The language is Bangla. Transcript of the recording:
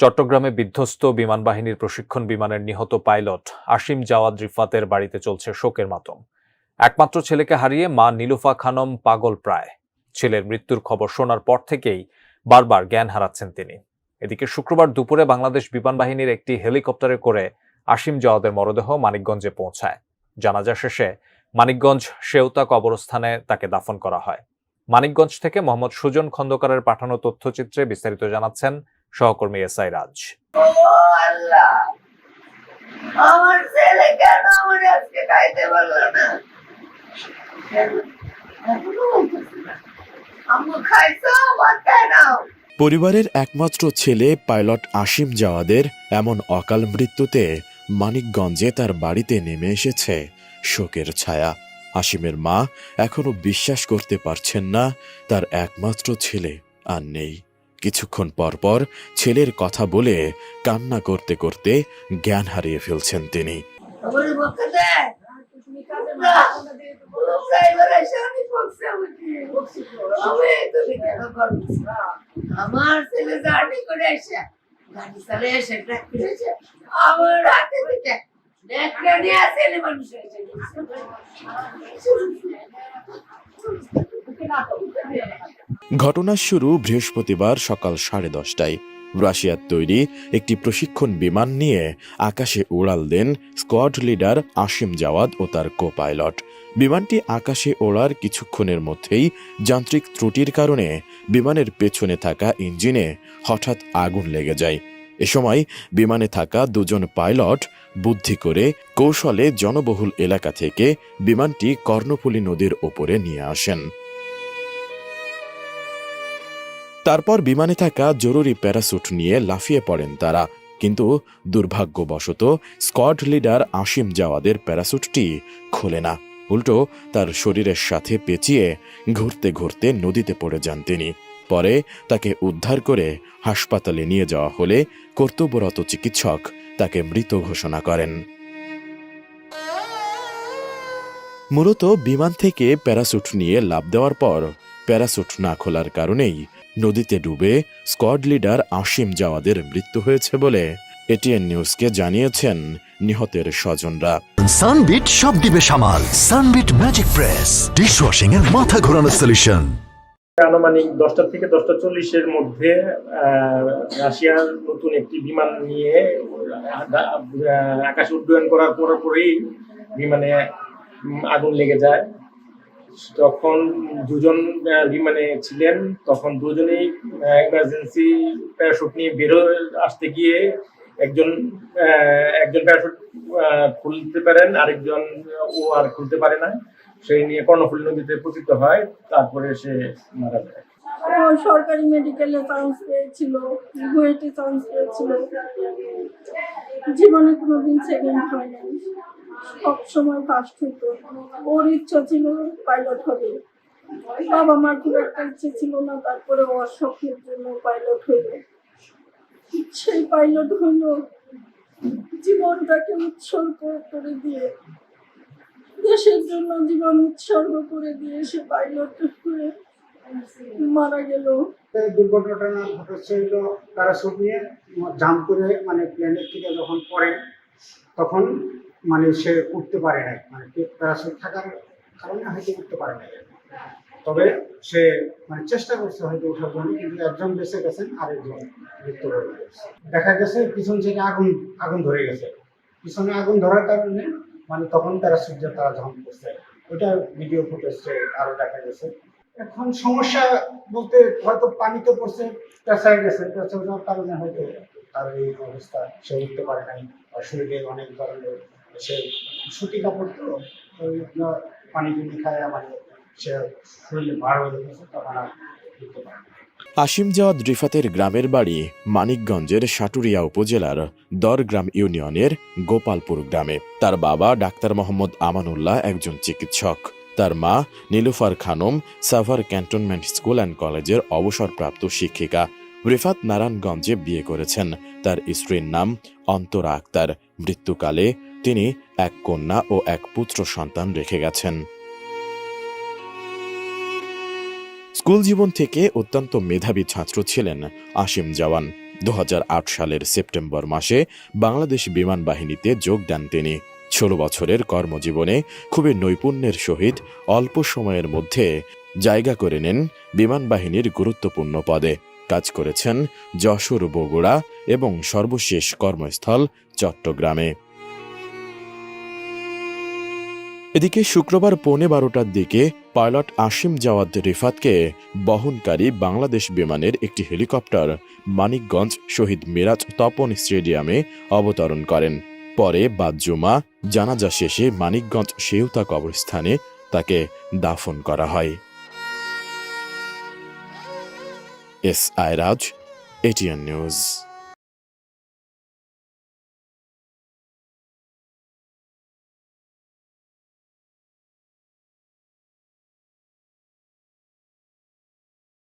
চট্টগ্রামে বিধ্বস্ত বিমান বাহিনীর প্রশিক্ষণ বিমানের নিহত পাইলট আসিম জাওয়াদ রিফাতের বাড়িতে চলছে শোকের মাতম। একমাত্র ছেলেকে হারিয়ে মা নীলুফা খানম পাগল প্রায়। ছেলের মৃত্যুর খবর শোনার পর থেকেই বারবার জ্ঞান হারাচ্ছেন তিনি। এদিকে শুক্রবার দুপুরে বাংলাদেশ বিমান বাহিনীর একটি হেলিকপ্টারে করে আসিম জাওয়াদের মরদেহ মানিকগঞ্জে পৌঁছায়। জানাজা শেষে মানিকগঞ্জ শেওতা কবরস্থানে তাকে দাফন করা হয়। মানিকগঞ্জ থেকে মোহাম্মদ সুজন খন্দকারের পাঠানো তথ্যচিত্রে বিস্তারিত জানাচ্ছেন সহকর্মী এস আই রাজ আমার ছেলে কেন আমার আজকে খাইতে পারল না? পরিবারের একমাত্র ছেলে পাইলট আসিম জাওয়াদের এমন অকাল মৃত্যুতে মানিকগঞ্জে তার বাড়িতে নেমে এসেছে শোকের ছায়া। আসিমের মা এখনও বিশ্বাস করতে পারছেন না তার একমাত্র ছেলে আর নেই। কিছুক্ষণ পরপর ছেলের কথা বলে কান্না করতে করতে জ্ঞান হারিয়ে ফেলছেন তিনি। ঘটনার শুরু বৃহস্পতিবার সকাল সাড়ে দশটায়। রাশিয়ার তৈরি একটি প্রশিক্ষণ বিমান নিয়ে আকাশে উড়াল দেন স্কোয়াড লিডার আসিম জাওয়াদ ও তার কো পাইলট বিমানটি আকাশে ওড়ার কিছুক্ষণের মধ্যেই যান্ত্রিক ত্রুটির কারণে বিমানের পেছনে থাকা ইঞ্জিনে হঠাৎ আগুন লেগে যায়। এ সময় বিমানে থাকা দুজন পাইলট বুদ্ধি করে কৌশলে জনবহুল এলাকা থেকে বিমানটি কর্ণফুলী নদীর ওপরে নিয়ে আসেন। তারপর বিমানে থাকা জরুরি প্যারাসুট নিয়ে লাফিয়ে পড়েন তারা। কিন্তু দুর্ভাগ্যবশত স্কোয়াড লিডার আসিম জাওয়াদের প্যারাসুটটি খোলে না। উল্টো তার শরীরের সাথে পেঁচিয়ে ঘুরতে ঘুরতে নদীতে পড়ে যান তিনি। পরে তাকে উদ্ধার করে হাসপাতালে নিয়ে যাওয়া হলে কর্তব্যরত চিকিৎসক তাকে মৃত ঘোষণা করেন। মূলত বিমান থেকে প্যারাসুট নিয়ে লাভ দেওয়ার পর প্যারাসুট না খোলার কারণেই নদীতে ডুবে স্কোয়াড লিডার আসিম জাওয়াদের মৃত্যু হয়েছে বলে এটিএন নিউজকে জানিয়েছেন নিহতের স্বজনরা। সানবিট সব দিবে সামাল। Sunbit magic press. ডিশওয়াশিং এর মাথা ঘোরানো সলিউশন আনুমানিক দশটা থেকে দশটা চল্লিশের মধ্যে আহ, রাশিয়ার নতুন একটি বিমান নিয়ে আকাশে উড্ডয়ন করার পরপরই বিমানে আগুন লেগে যায়। তখন দুজন মানে ছিলেন, তখন দুজনেই ইমার্জেন্সি প্যারাশুট নিয়ে বেরো আসতে গিয়ে একজন একজন প্যারাশুট খুলতে পারেন, আরেকজন ও আর খুলতে পারে না। সেই নিয়ে কর্ণফুলী নদীতে পতিত হয়, তারপরে সে মারা যায়। সরকারি মেডিকেলে চান্স পেয়েছিল বুয়েটে চান্স পেয়েছিল। জীবনে কোনোদিন সেকেন্ড হয় নাই সব সময় ফার্স্ট হতো ওর ইচ্ছা ছিল পাইলট হবে। বাবা মার খুব একটা ইচ্ছে ছিল না, তারপরে ও অসুখের জন্য পাইলট হইল। সেই পাইলট হইল জীবনটাকে উৎসর্গ করে দিয়ে। দেশের জন্য জীবন উৎসর্গ করে দিয়ে সে পাইলট হয়ে মারা গেল। দুর্ঘটনাটা ঘটেছে হলো প্যারাশুট নিয়ে জাম্প করে মানে প্লেনের থেকে যখন পড়ে, তখন মানে সে উঠতে পারে নাই। মানে প্যারাশুট থাকার কারণে হয়তো উঠতে পারে নাই। তবে সে মানে চেষ্টা করছে হয়তো ওঠার জন্য, কিন্তু একজন বেঁচে গেছেন, আরেকজন মৃত্যু হয়ে গেছে। দেখা গেছে পিছন থেকে আগুন আগুন ধরে গেছে। পিছনে আগুন ধরার কারণে মানে তখন তারা সূর্য তারা জাম্প করছে। ওটা ভিডিও ফুটেজে আরও দেখা গেছে। এখন সমস্যা বলতে হয়তো পানিতে পড়ছে পেঁচায় গেছে পেঁচা কারণে হয়তো তার এই অবস্থা, সে উঠতে পারে নাই। আর শরীরে অনেক ধরনের, সে সুতি কাপড় তো পানি টুনি খায় মানে সে শরীরে বার হয়ে গেছে, তখন আর উঠতে পারে আসিম জাওয়াদ রিফাতের গ্রামের বাড়ি, মানিকগঞ্জের সাটুরিয়া উপজেলার দরগ্রাম ইউনিয়নের গোপালপুর গ্রামে। তার বাবা ডাক্তার মোহাম্মদ আমানুল্লাহ একজন চিকিৎসক। তার মা Nilufar Khanam Savar cantonment school and কলেজের অবসরপ্রাপ্ত শিক্ষিকা। রিফাত নারায়ণগঞ্জে বিয়ে করেছেন। তার স্ত্রীর নাম অন্তরা আক্তার। মৃত্যুকালে তিনি এক কন্যা ও এক পুত্র সন্তান রেখে গেছেন। স্কুল জীবন থেকে অত্যন্ত মেধাবী ছাত্র ছিলেন আসিম জওয়ান। দু হাজার আট সালের সেপ্টেম্বর মাসে বাংলাদেশ বিমান বাহিনীতে যোগ দেন তিনি। ষোলো বছরের কর্মজীবনে খুবই নৈপুণ্যের সহিত অল্প সময়ের মধ্যে জায়গা করে নেন বিমান বাহিনীর গুরুত্বপূর্ণ পদে। কাজ করেছেন যশোর, বগুড়া এবং সর্বশেষ কর্মস্থল চট্টগ্রামে। এদিকে শুক্রবার পৌনে বারোটার দিকে পাইলট আসিম জাওয়াদ রিফাতকে বহনকারী বাংলাদেশ বিমানের একটি হেলিকপ্টার মানিকগঞ্জ শহীদ মিরাজ তপন স্টেডিয়ামে অবতরণ করেন। পরে বাদজুমা জানাজা শেষে মানিকগঞ্জ সেউতা কবরস্থানে তাকে দাফন করা হয়। S Ayraj ATN news.